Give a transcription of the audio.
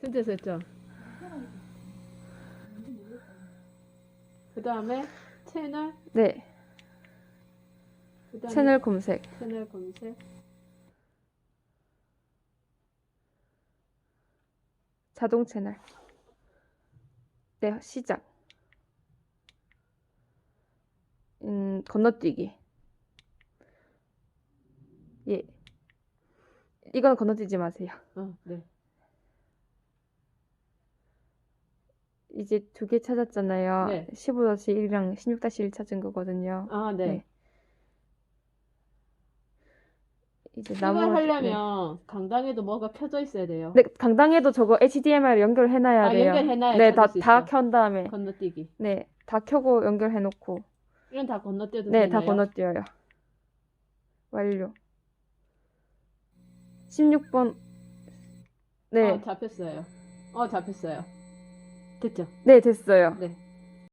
진짜 됐죠? 그 다음에 채널, 네. 그다음에 채널 검색. 채널 검색, 자동 채널. 네, 시작. 음, 건너뛰기. 예. 이건 건너뛰지 마세요. 어, 네, 이제 두 개 찾았잖아요. 네. 15-1이랑 16-1 찾은 거거든요. 아, 네. 네. 이제 나머지 하려면 강당에도 뭐가 켜져 있어야 돼요. 네. 네, 강당에도 저거 HDMI 연결해 놔야 아, 돼요. 연결해놔야 네, 다 찾을 수다 있어. 켠 다음에 건너뛰기. 네, 다 켜고 연결해 놓고 이런 다 건너뛰어도 네, 다 되나요? 건너뛰어요. 완료. 16번 네. 어, 잡혔어요. 어, 잡혔어요. 됐죠? 네, 됐어요. 네.